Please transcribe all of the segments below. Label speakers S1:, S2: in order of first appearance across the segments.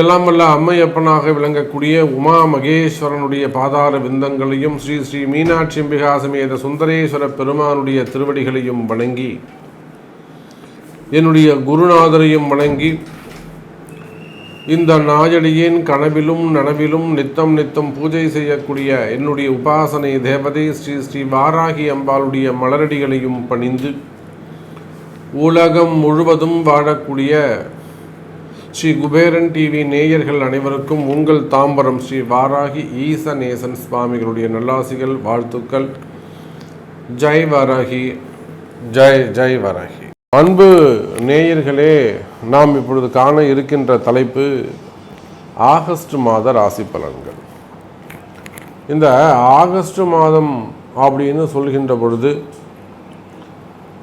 S1: எல்லாம் வல்ல அம்மையப்பனாக விளங்கக்கூடிய உமா மகேஸ்வரனுடைய பாதார விந்தங்களையும் ஸ்ரீ ஸ்ரீ மீனாட்சி அம்பிகா சமேத சுந்தரேஸ்வர பெருமானுடைய திருவடிகளையும் வணங்கி என்னுடைய குருநாதரையும் வணங்கி இந்த நாயடியின் கனவிலும் நனவிலும் நித்தம் நித்தம் பூஜை செய்யக்கூடிய என்னுடைய உபாசனை தேவதை ஸ்ரீ ஸ்ரீ வாராகி அம்பாளுடைய மலரடிகளையும் பணிந்து உலகம் முழுவதும் வாழக்கூடிய ஸ்ரீ குபேரன் டிவி நேயர்கள் அனைவருக்கும் உங்கள் தாம்பரம் ஸ்ரீ வாராகி ஈசநேசன் சுவாமிகளுடைய நல்லாசிகள் வாழ்த்துக்கள். ஜெய் வாராகி. ஜெய் ஜெய் வாராகி. அன்பு நேயர்களே நாம் இப்பொழுது காண இருக்கின்ற தலைப்பு ஆகஸ்ட் மாத ராசி பலன்கள். இந்த ஆகஸ்ட் மாதம் அப்படின்னு சொல்கின்ற பொழுது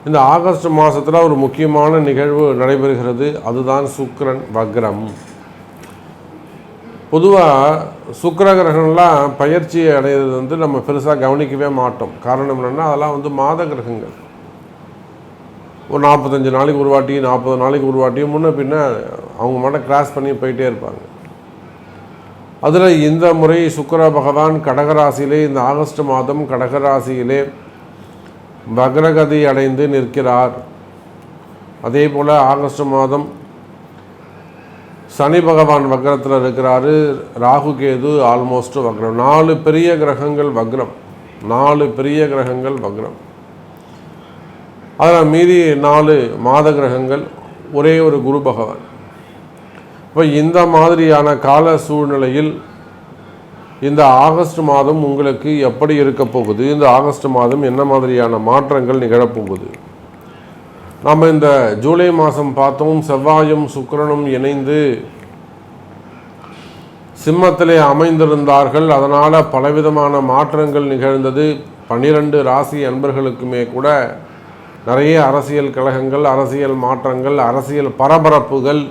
S1: இந்த ஆகஸ்ட் மாதத்தில் ஒரு முக்கியமான நிகழ்வு நடைபெறுகிறது. அதுதான் சுக்ரன் வக்ரம். பொதுவாக சுக்கிர கிரகம்லாம் பயிற்சி அடைகிறது வந்து நம்ம பெருசாக கவனிக்கவே மாட்டோம். காரணம் என்னென்னா அதெல்லாம் வந்து மாத கிரகங்கள். ஒரு நாற்பத்தஞ்சு நாளைக்கு ஒரு வாட்டி நாற்பது நாளைக்கு ஒரு வாட்டியும் முன்ன பின்ன அவங்க மட்டும் கிராஸ் பண்ணி போயிட்டே இருப்பாங்க. அதில் இந்த முறை சுக்கர பகவான் கடகராசியிலே இந்த ஆகஸ்ட் மாதம் கடகராசியிலே வக்ரகதி அடைந்து நிற்கிறார். அதே போல் ஆகஸ்ட் மாதம் சனி பகவான் வக்ரத்தில் இருக்கிறாரு. ராகு கேது ஆல்மோஸ்ட் வக்ரம். நாலு பெரிய கிரகங்கள் வக்ரம். நாலு பெரிய கிரகங்கள் வக்ரம். அதில் மீதி நாலு மாத கிரகங்கள் ஒரே ஒரு குரு பகவான். இப்போ இந்த மாதிரியான கால சூழ்நிலையில் இந்த ஆகஸ்ட் மாதம் உங்களுக்கு எப்படி இருக்க போகுது? இந்த ஆகஸ்ட் மாதம் என்ன மாதிரியான மாற்றங்கள் நிகழப்போகுது நம்ம இந்த ஜூலை மாதம் பார்த்தோம் செவ்வாயும் சுக்கிரனும் இணைந்து சிம்மத்திலே அமைந்திருந்தார்கள். அதனால் பலவிதமான மாற்றங்கள் நிகழ்ந்தது. பன்னிரண்டு ராசி அன்பர்களுக்குமே கூட நிறைய அரசியல் கழகங்கள் அரசியல் மாற்றங்கள் அரசியல் பரபரப்புகள்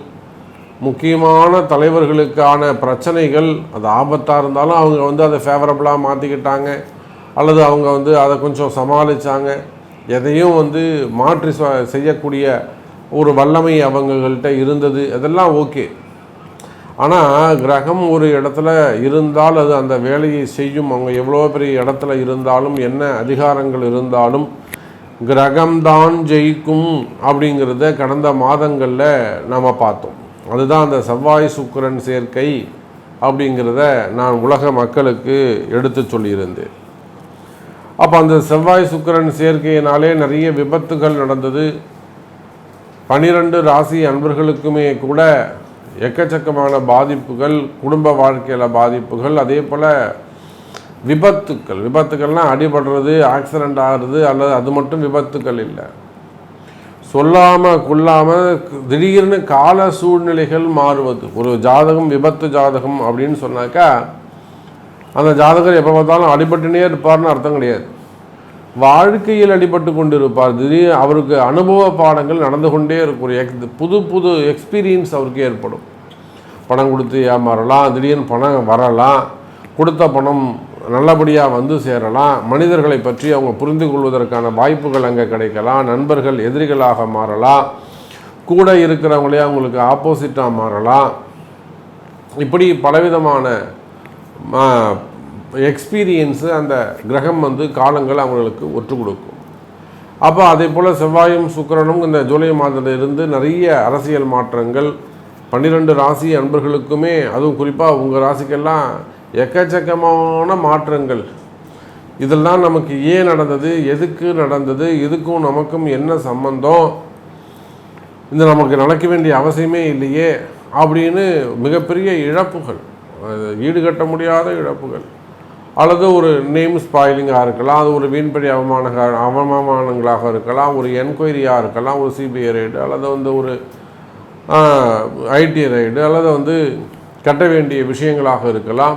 S1: முக்கியமான தலைவர்களுக்கான பிரச்சனைகள் அது ஆபத்தாக இருந்தாலும் அவங்க வந்து அதை ஃபேவரபுளாக மாற்றிக்கிட்டாங்க அல்லது அவங்க வந்து அதை கொஞ்சம் சமாளித்தாங்க எதையும் வந்து மாற்றி செய்யக்கூடிய ஒரு வல்லமை அவங்கள்ட்ட இருந்தது. அதெல்லாம் ஓகே. ஆனால் கிரகம் ஒரு இடத்துல இருந்தால் அது அந்த வேலையை செய்யும். அவங்க எவ்வளோ பெரிய இடத்துல இருந்தாலும் என்ன அதிகாரங்கள் இருந்தாலும் கிரகம்தான் ஜெயிக்கும் அப்படிங்கிறத கடந்த மாதங்களில் நாம் பார்த்தோம். அதுதான் அந்த செவ்வாய் சுக்கிரன் சேர்க்கை அப்படிங்கிறத நான் உலக மக்களுக்கு எடுத்து சொல்லியிருந்தேன். அப்போ அந்த செவ்வாய் சுக்கிரன் சேர்க்கையினாலே நிறைய விபத்துகள் நடந்தது. பனிரெண்டு ராசி அன்பர்களுக்குமே கூட எக்கச்சக்கமான பாதிப்புகள் குடும்ப வாழ்க்கையில் பாதிப்புகள் அதே போல் விபத்துக்கள். விபத்துக்கள்னால் அடிபடுறது ஆக்சிடெண்ட் ஆகிறது அல்லது அது மட்டும் விபத்துக்கள் இல்லை. சொல்லாமல் கொள்ளாமல் திடீர்னு கால சூழ்நிலைகள் மாறுவது. ஒரு ஜாதகம் விபத்து ஜாதகம் அப்படின்னு சொன்னாக்கா அந்த ஜாதகர் எப்போ பார்த்தாலும் அடிபட்டுனே இருப்பார்னு அர்த்தம் கிடையாது. வாழ்க்கையில் அடிபட்டு கொண்டு இருப்பார் திடீர் அவருக்கு அனுபவ பாடங்கள் நடந்து கொண்டே இருக்கும். ஒரு எக் புது புது எக்ஸ்பீரியன்ஸ் அவருக்கு ஏற்படும். பணம் கொடுத்து ஏமாறலாம் திடீர்னு பணம் வரலாம் கொடுத்த பணம் நல்லபடியாக வந்து சேரலாம். மனிதர்களை பற்றி அவங்க புரிந்து கொள்வதற்கான வாய்ப்புகள் அங்கே கிடைக்கலாம். நண்பர்கள் எதிரிகளாக மாறலாம். கூட இருக்கிறவங்களே அவங்களுக்கு ஆப்போசிட்டாக மாறலாம். இப்படி பலவிதமான எக்ஸ்பீரியன்ஸு அந்த கிரகம் வந்து காலங்கள் அவங்களுக்கு ஒற்று கொடுக்கும். அப்போ அதே போல் செவ்வாயும் சுக்கிரனும் இந்த ஜூலை மாதத்திலிருந்து நிறைய அரசியல் மாற்றங்கள். பன்னிரெண்டு ராசி அன்பர்களுக்குமே அதுவும் குறிப்பாக உங்கள் ராசிக்கெல்லாம் எக்கச்சக்கமான மாற்றங்கள். இதெல்லாம் நமக்கு ஏன் நடந்தது? எதுக்கு நடந்தது? இதுக்கும் நமக்கும் என்ன சம்பந்தம்? இந்த நமக்கு நடக்க வேண்டிய அவசியமே இல்லையே அப்படின்னு மிகப்பெரிய இழப்புகள். ஈடுகட்ட முடியாத இழப்புகள். அல்லது ஒரு நேம் ஸ்பாயிலிங்காக இருக்கலாம். அது ஒரு வீண்படி அவமான அவமானங்களாக இருக்கலாம். ஒரு என்கொயரியாக இருக்கலாம். ஒரு சிபிஐ ரைடு அல்லது வந்து ஒரு ஐடி ரைடு அல்லது வந்து கட்ட வேண்டிய விஷயங்களாக இருக்கலாம்.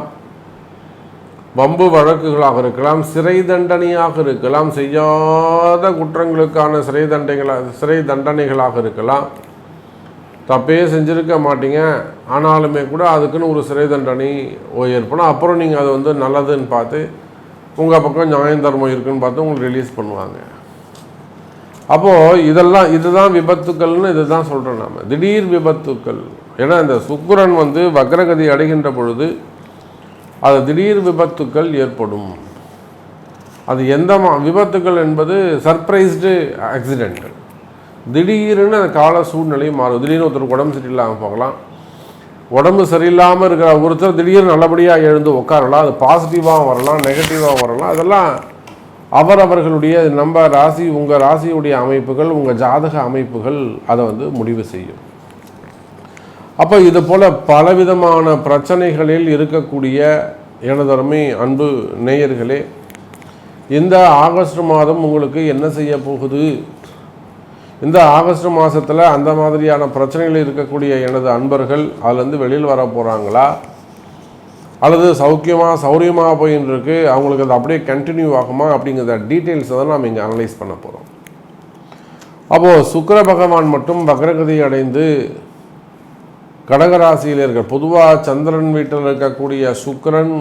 S1: வம்பு வழக்குகளாக இருக்கலாம் சிறை தண்டனையாக இருக்கலாம் செய்யாத குற்றங்களுக்கான சிறை தண்டைகளாக சிறை தண்டனைகளாக இருக்கலாம். தப்பே செஞ்சுருக்க மாட்டீங்க. ஆனாலுமே கூட அதுக்குன்னு ஒரு சிறை தண்டனை ஏற்படும். அப்புறம் நீங்கள் அது வந்து நல்லதுன்னு பார்த்து உங்கள் பக்கம் நியாயம் தர்மம் இருக்குன்னு பார்த்து உங்களுக்கு ரிலீஸ் பண்ணுவாங்க. அப்போது இதெல்லாம் இதுதான் விபத்துக்கள்னு இதுதான் சொல்கிறோம் நாம். திடீர் விபத்துக்கள். ஏன்னா இந்த சுக்கரன் வந்து வக்ரகதி அடைகின்ற பொழுது அது திடீர் விபத்துக்கள் ஏற்படும். அது எந்த மா விபத்துக்கள் என்பது சர்ப்ரைஸ்டு ஆக்சிடெண்ட் திடீர்னு அந்த கால சூழ்நிலை மாறும். திடீர்னு ஒருத்தர் உடம்பு சரியில்லாமல் போகலாம். உடம்பு சரியில்லாமல் இருக்கிற ஒருத்தர் திடீர்னு நல்லபடியாக எழுந்து உட்காரலாம். அது பாசிட்டிவாக வரலாம் நெகட்டிவாக வரலாம். அதெல்லாம் அவரவர்களுடைய நம்ம ராசி உங்கள் ராசியுடைய அமைப்புகள் உங்கள் ஜாதக அமைப்புகள் அதை வந்து முடிவு செய்யும். அப்போ இது போல் பலவிதமான பிரச்சனைகளில் இருக்கக்கூடிய எனதருமை அன்பு நேயர்களே இந்த ஆகஸ்ட் மாதம் உங்களுக்கு என்ன செய்ய போகுது? இந்த ஆகஸ்ட் மாதத்தில் அந்த மாதிரியான பிரச்சனைகள் இருக்கக்கூடிய எனது அன்பர்கள் அதுலேருந்து வெளியில் வர போகிறாங்களா அல்லது சௌக்கியமாக சௌரியமாக போயின்னு இருக்கு அவங்களுக்கு அது அப்படியே கண்டினியூ ஆகுமா? அப்படிங்கிற டீட்டெயில்ஸை தான் நாம் இங்கே அனலைஸ் பண்ண போகிறோம் அப்போது சுக்கர பகவான் மட்டும் வக்ரகதி அடைந்து கடகராசியில் இருக்க பொதுவாக சந்திரன் வீட்டில் இருக்கக்கூடிய சுக்கரன்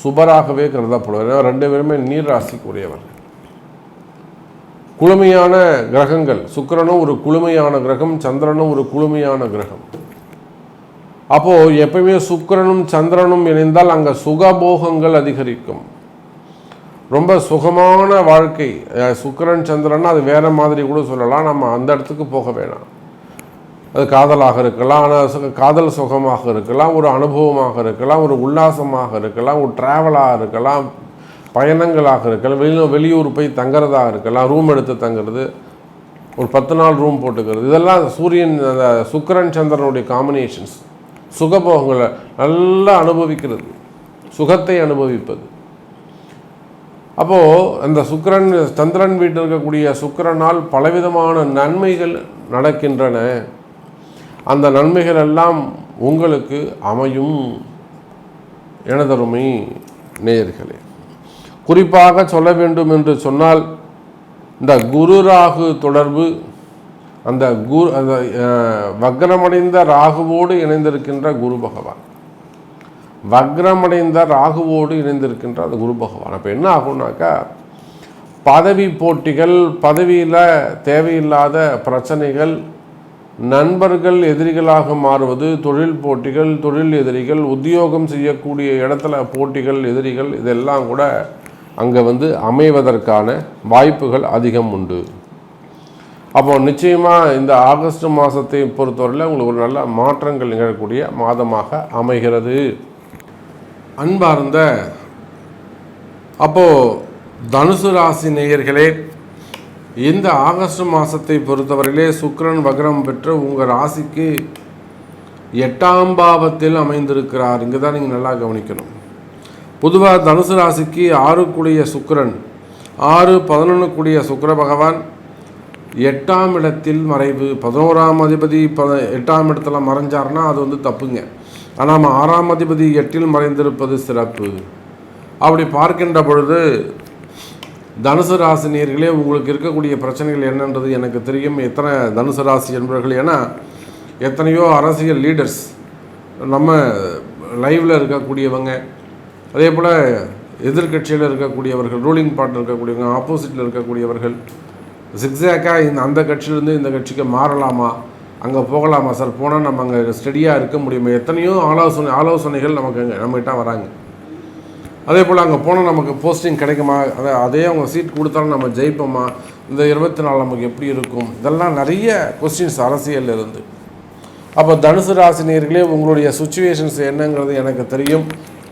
S1: சுபராகவே கருதப்படுவார். ஏன்னா ரெண்டு பேருமே நீர் ராசிக்குரியவர் குளுமையான கிரகங்கள் சுக்கிரனும் ஒரு குளுமையான கிரகம் சந்திரனும் ஒரு குளுமையான கிரகம். அப்போது எப்பயுமே சுக்கரனும் சந்திரனும் இணைந்தால் அங்கே சுகபோகங்கள் அதிகரிக்கும். ரொம்ப சுகமான வாழ்க்கை. சுக்கரன் சுக்கிரன் சந்திரன் அது வேற மாதிரி கூட சொல்லலாம். நம்ம அந்த இடத்துக்கு போக வேணாம். அது காதலாக இருக்கலாம் ஆனால் காதல் சுகமாக இருக்கலாம் ஒரு அனுபவமாக இருக்கலாம் ஒரு உல்லாசமாக இருக்கலாம் ஒரு ட்ராவலாக இருக்கலாம் பயணங்களாக இருக்கலாம் வெளியூர் வெளியூர் போய் தங்குறதாக இருக்கலாம் ரூம் எடுத்து தங்குறது ஒரு பத்து நாள் ரூம் போட்டுக்கிறது இதெல்லாம் சூரியன் அந்த சுக்கரன் சந்திரனுடைய காம்பினேஷன்ஸ் சுகபோகங்களை நல்லா அனுபவிக்கிறது சுகத்தை அனுபவிப்பது. அப்போது அந்த சுக்கரன் சந்திரன் வீட்டில் இருக்கக்கூடிய சுக்கரனால் பலவிதமான நன்மைகள் நடக்கின்றன. அந்த நன்மைகள் எல்லாம் உங்களுக்கு அமையும் எனதருமை நேயர்களே. குறிப்பாக சொல்ல வேண்டும் என்று சொன்னால் இந்த குரு ராகு தொடர்பு அந்த குரு அந்த வக்ரமடைந்த ராகுவோடு இணைந்திருக்கின்ற குரு பகவான். வக்ரமடைந்த ராகுவோடு இணைந்திருக்கின்ற அந்த குரு பகவான். அப்போ என்ன ஆகும்னாக்கா பதவி போட்டிகள் பதவியில் தேவையில்லாத பிரச்சனைகள் நண்பர்கள் எதிரிகளாக மாறுவது தொழில் போட்டிகள் தொழில் எதிரிகள் உத்தியோகம் செய்யக்கூடிய இடத்துல போட்டிகள் எதிரிகள் இதெல்லாம் கூட அங்கே வந்து அமைவதற்கான வாய்ப்புகள் அதிகம் உண்டு. அப்போ நிச்சயமாக இந்த ஆகஸ்ட் மாதத்தை பொறுத்தவரையில் உங்களுக்கு ஒரு நல்ல மாற்றங்கள் நிகழக்கூடிய மாதமாக அமைகிறது. அன்பார்ந்த அப்போது தனுசு ராசி நேயர்களே இந்த ஆகஸ்ட் மாதத்தை பொறுத்தவரையிலே சுக்கரன் வக்ரம் பெற்று உங்கள் ராசிக்கு எட்டாம் பாவத்தில் அமைந்திருக்கிறார். இங்கே தான் நீங்கள் நல்லா கவனிக்கணும். பொதுவாக தனுசு ராசிக்கு ஆறுக்குடைய சுக்கிரன் ஆறு பதினொன்றுக்குடிய சுக்கர பகவான் எட்டாம் இடத்தில் மறைவு. பதினோராம் அதிபதி ப எட்டாம் இடத்துல மறைஞ்சார்னா அது வந்து தப்புங்க. ஆனால் நம்ம ஆறாம் அதிபதி எட்டில் மறைந்திருப்பது சிறப்பு. அப்படி பார்க்கின்ற பொழுது தனுசு ராசி உங்களுக்கு இருக்கக்கூடிய பிரச்சனைகள் என்னன்றது எனக்கு தெரியும். எத்தனை தனுசு ராசி என்பவர்கள் ஏன்னா எத்தனையோ அரசியல் லீடர்ஸ் நம்ம லைவில் இருக்கக்கூடியவங்க அதே போல் எதிர்க்கட்சியில் இருக்கக்கூடியவர்கள் ரூலிங் பார்ட்டில் இருக்கக்கூடியவங்க ஆப்போசிட்டில் இருக்கக்கூடியவர்கள் சிக்ஸாக்காக இந்த அந்த கட்சியிலேருந்து இந்த கட்சிக்கு மாறலாமா? அங்கே போகலாமா? சார் போனால் நம்ம அங்கே ஸ்டெடியாக இருக்க முடியுமா? எத்தனையோ ஆலோசனை ஆலோசனைகள் நமக்கு அங்கே நம்மகிட்ட வராங்க. அதே போல் அங்கே போனால் நமக்கு போஸ்டிங் கிடைக்குமா? அதை அதே அவங்க சீட் கொடுத்தாலும் நம்ம ஜெயிப்போமா? இந்த இருபத்தி நாலு நமக்கு எப்படி இருக்கும்? இதெல்லாம் நிறைய கொஸ்டின்ஸ் அரசியல் இருந்து. அப்போ தனுசு ராசினியர்களே உங்களுடைய சுச்சுவேஷன்ஸ் என்னங்கிறது எனக்கு தெரியும்.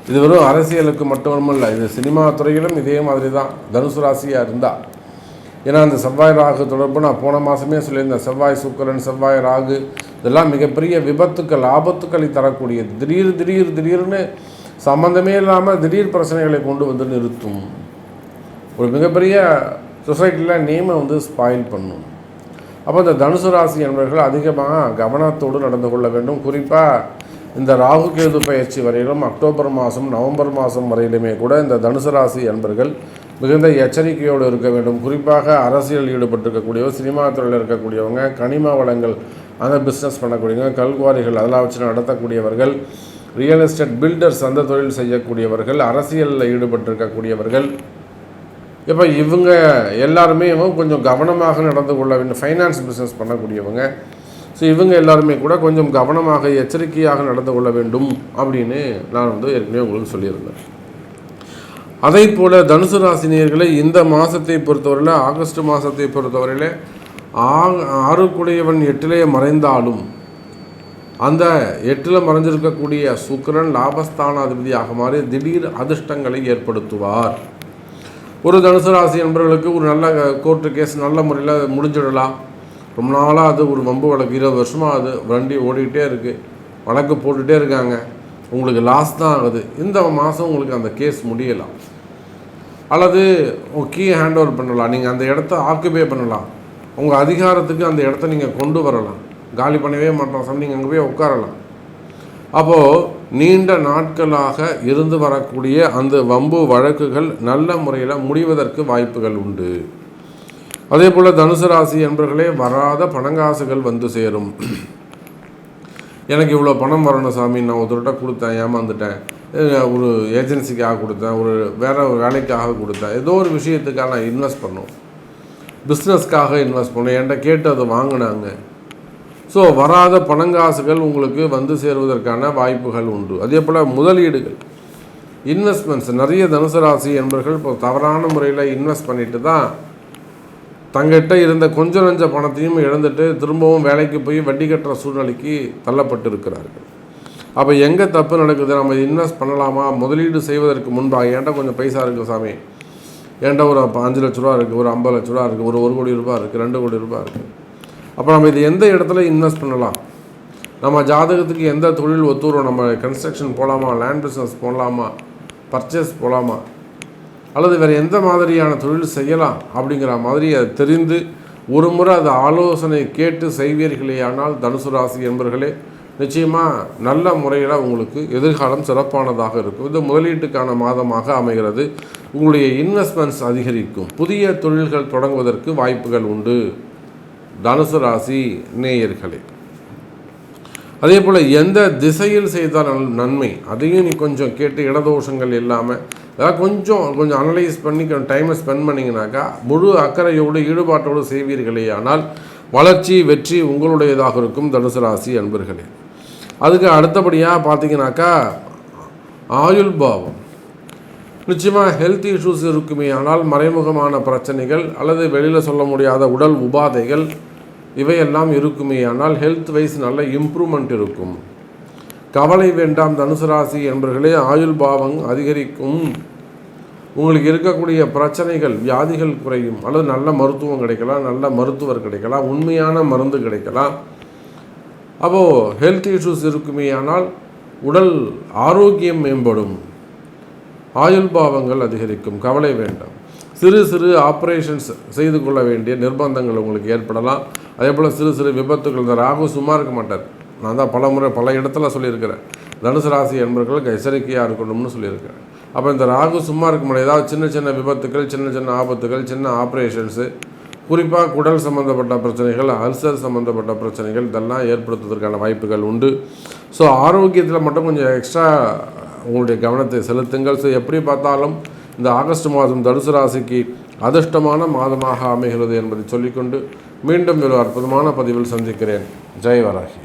S1: இது வெறும் அரசியலுக்கு மட்டுமல்ல இது சினிமா துறையிலும் இதே மாதிரி தான் தனுசு ராசியாக இருந்தால் ஏன்னா அந்த செவ்வாய் ராகு தொடர்பு நான் போன மாதமே சொல்லியிருந்தேன். செவ்வாய் சுக்கரன் செவ்வாய் ராகு இதெல்லாம் மிகப்பெரிய விபத்துக்கள் ஆபத்துக்களை தரக்கூடிய திடீர் திடீர் திடீர்னு சம்மந்தமே இல்லாமல் திடீர் பிரச்சனைகளை கொண்டு வந்து நிறுத்தும். ஒரு மிகப்பெரிய சொசைட்டியில் நேமை வந்து ஸ்பாயில் பண்ணும். அப்போ இந்த தனுசு ராசி என்பவர்கள் அதிகமாக கவனத்தோடு நடந்து கொள்ள வேண்டும். குறிப்பாக இந்த ராகு கேது பயிற்சி வரையிலும் அக்டோபர் மாதம் நவம்பர் மாதம் வரையிலுமே கூட இந்த தனுசு ராசி என்பர்கள் மிகுந்த எச்சரிக்கையோடு இருக்க வேண்டும். குறிப்பாக அரசியல் ஈடுபட்டிருக்கக்கூடியவர் சினிமா துறையில் இருக்கக்கூடியவங்க கனிம வளங்கள் அந்த பிஸ்னஸ் பண்ணக்கூடியவங்க கல்குவாரிகள் அதெல்லாம் வச்சு நடத்தக்கூடியவர்கள் ரியல் எஸ்டேட் பில்டர்ஸ் அந்த தொழில் செய்யக்கூடியவர்கள் அரசியலில் ஈடுபட்டிருக்கக்கூடியவர்கள். இப்போ இவங்க எல்லாருமே கொஞ்சம் கவனமாக நடந்து கொள்ள வேண்டும். ஃபைனான்ஸ் பிஸ்னஸ் பண்ணக்கூடியவங்க. ஸோ இவங்க எல்லாருமே கூட கொஞ்சம் கவனமாக எச்சரிக்கையாக நடந்து கொள்ள வேண்டும் அப்படின்னு நான் வந்து ஏற்கனவே உங்களுக்கு சொல்லியிருந்தேன். அதே போல் தனுசு ராசினியர்களை இந்த மாதத்தை பொறுத்தவரையில் ஆகஸ்ட் மாதத்தை பொறுத்தவரையில் ஆ ஆறுக்குடையவன் எட்டிலே மறைந்தாலும் அந்த எட்டில் மறைஞ்சிருக்கக்கூடிய சுக்கரன் லாபஸ்தானாதிபதியாக மாறி திடீர் அதிர்ஷ்டங்களை ஏற்படுத்துவார். ஒரு தனுசு ராசி என்பவர்களுக்கு ஒரு நல்ல கோர்ட்டு கேஸ் நல்ல முறையில் முடிஞ்சிடலாம். ரொம்ப நாளாக அது ஒரு வம்பு வழக்கு இருபது வருஷமாக அது வண்டி ஓடிக்கிட்டே இருக்குது வழக்கு போட்டுகிட்டே இருக்காங்க. உங்களுக்கு லாஸ் தான் ஆகுது. இந்த மாதம் உங்களுக்கு அந்த கேஸ் முடியலாம். அல்லது கீ ஹேண்ட் ஓவர் பண்ணலாம். நீங்கள் அந்த இடத்த ஆக்குபை பண்ணலாம். உங்கள் அதிகாரத்துக்கு அந்த இடத்த நீங்கள் கொண்டு வரலாம். காலி பண்ணவே மாட்டோம் சம்திங் அங்கே போய் உட்காரலாம். அப்போது நீண்ட நாட்களாக இருந்து வரக்கூடிய அந்த வம்பு வழக்குகள் நல்ல முறையில் முடிவதற்கு வாய்ப்புகள் உண்டு. அதே போல் தனுசு ராசி என்பர்களே வராத பணங்காசுகள் வந்து சேரும். எனக்கு இவ்வளோ பணம் வரணும் சாமி நான் ஒருத்தர்கிட்ட கொடுத்தேன் ஏமாந்துட்டேன். ஒரு ஏஜென்சிக்காக கொடுத்தேன் ஒரு வேற ஒரு வேலைக்காக கொடுத்தேன். ஏதோ ஒரு விஷயத்துக்காக நான் இன்வெஸ்ட் பண்ணோம். பிஸ்னஸ்க்காக இன்வெஸ்ட் பண்ணோம். என்கிட்ட கேட்டு அதை வாங்கினாங்க. ஸோ வராத பணங்காசுகள் உங்களுக்கு வந்து சேருவதற்கான வாய்ப்புகள் உண்டு. அதே போல் முதலீடுகள். இன்வெஸ்ட்மெண்ட்ஸ் நிறைய தனுசு ராசி என்பர்கள் இப்போ தவறான முறையில் இன்வெஸ்ட் பண்ணிட்டு தான் தங்கிட்ட இருந்த கொஞ்ச நஞ்ச பணத்தையும் இழந்துட்டு திரும்பவும் வேலைக்கு போய் வட்டி கட்டுற சூழ்நிலைக்கு தள்ளப்பட்டு இருக்கிறார்கள் அப்போ எங்கே தப்பு நடக்குது? நம்ம இன்வெஸ்ட் பண்ணலாமா? முதலீடு செய்வதற்கு முன்பாக ஏன்டா கொஞ்சம் பைசா இருக்குது சாமி? ஏன்டா ஒரு அஞ்சு லட்ச ரூபா இருக்குது ஒரு ஐம்பது லட்ச ரூபா இருக்குது ஒரு ஒரு கோடி ரூபா இருக்குது ரெண்டு கோடி ரூபாய் இருக்குது அப்போ நம்ம இது எந்த இடத்துல இன்வெஸ்ட் பண்ணலாம்? நம்ம ஜாதகத்துக்கு எந்த தொழில் ஒத்துவரும் நம்ம கன்ஸ்ட்ரக்ஷன் போகலாமா லேண்ட் பிஸ்னஸ் போகலாமா பர்ச்சேஸ் போகலாமா அல்லது வேறு எந்த மாதிரியான தொழில் செய்யலாம் அப்படிங்கிற மாதிரி அதை தெரிந்து ஒரு முறை அதை ஆலோசனை கேட்டு செய்வீர்களேயானால் தனுசு ராசி என்பர்களே நிச்சயமாக நல்ல முறையில் உங்களுக்கு எதிர்காலம் சிறப்பானதாக இருக்கும். இது முதலீட்டுக்கான மாதமாக அமைகிறது. உங்களுடைய இன்வெஸ்ட்மெண்ட்ஸ் அதிகரிக்கும். புதிய தொழில்கள் தொடங்குவதற்கு வாய்ப்புகள் உண்டு. தனுசு ராசி நேயர்களே அதே போல் எந்த திசையில் செய்தால் நன்மை? அதையும் நீ கொஞ்சம் கேட்டு இடதோஷங்கள் இல்லாமல் அதாவது கொஞ்சம் கொஞ்சம் அனலைஸ் பண்ணி கொஞ்சம் டைமை ஸ்பெண்ட் பண்ணிங்கனாக்கா முழு அக்கறையோடு ஈடுபாட்டோடு செய்வீர்களே ஆனால் வளர்ச்சி வெற்றி உங்களுடையதாக இருக்கும் தனுசு ராசி அன்பர்களே. அதுக்கு அடுத்தபடியாக பார்த்தீங்கன்னாக்கா ஆயுள் பாவம். நிச்சயமாக ஹெல்த் இஷ்யூஸ் இருக்குமே. ஆனால் மறைமுகமான பிரச்சனைகள் அல்லது வெளியில் சொல்ல முடியாத உடல் உபாதைகள் இவையெல்லாம் இருக்குமே. ஆனால் ஹெல்த் வைஸ் நல்ல இம்ப்ரூவ்மெண்ட் இருக்கும். கவலை வேண்டாம் தனுசு ராசி என்பர்களே ஆயுள் பாவம் அதிகரிக்கும். உங்களுக்கு இருக்கக்கூடிய பிரச்சனைகள் வியாதிகள் குறையும். அல்லது நல்ல மருத்துவம் கிடைக்கலாம் நல்ல மருத்துவர் கிடைக்கலாம் உண்மையான மருந்து கிடைக்கலாம். அப்போது ஹெல்த் இஷ்யூஸ் இருக்குமே. ஆனால் உடல் ஆரோக்கியம் மேம்படும். ஆயுள் பாவங்கள் அதிகரிக்கும். கவலை வேண்டாம். சிறு சிறு ஆப்ரேஷன்ஸ் செய்து கொள்ள வேண்டிய நிர்பந்தங்கள் உங்களுக்கு ஏற்படலாம். அதே போல் சிறு சிறு விபத்துகள். இந்த ராகு சும்மா இருக்க மாட்டார். நான் தான் பல முறை பல இடத்துல சொல்லியிருக்கிறேன். தனுசு ராசி என்பவர்களுக்கு எச்சரிக்கையாக இருக்கணும்னு சொல்லியிருக்கிறேன். அப்போ இந்த ராகு சும்மா இருக்க முடியாது. ஏதாவது சின்ன சின்ன விபத்துக்கள் சின்ன சின்ன ஆபத்துகள் சின்ன ஆப்ரேஷன்ஸு குறிப்பாக குடல் சம்மந்தப்பட்ட பிரச்சனைகள் அல்சர் சம்மந்தப்பட்ட பிரச்சனைகள் இதெல்லாம் ஏற்படுத்துவதற்கான வாய்ப்புகள் உண்டு. ஸோ ஆரோக்கியத்தில் மட்டும் கொஞ்சம் எக்ஸ்ட்ரா உங்களுடைய கவனத்தை செலுத்துங்கள். ஸோ எப்படி பார்த்தாலும் இந்த ஆகஸ்ட் மாதம் தனுசு ராசிக்கு அதிர்ஷ்டமான மாதமாக அமைகிறது என்பதை சொல்லிக்கொண்டு மீண்டும் ஒரு அற்புதமான பதிவில் சந்திக்கிறேன். ஜெய் வராகி.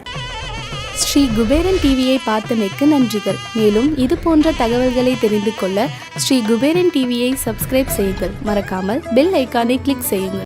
S2: ஸ்ரீ குபேரன் டிவியை பார்த்தமைக்கு நன்றிகள். மேலும் இது போன்ற தகவல்களை தெரிந்து கொள்ள ஸ்ரீ குபேரன் டிவியை சப்ஸ்கிரைப் செய்யுங்கள். மறக்காமல் பெல் ஐக்கானை கிளிக் செய்யுங்கள்.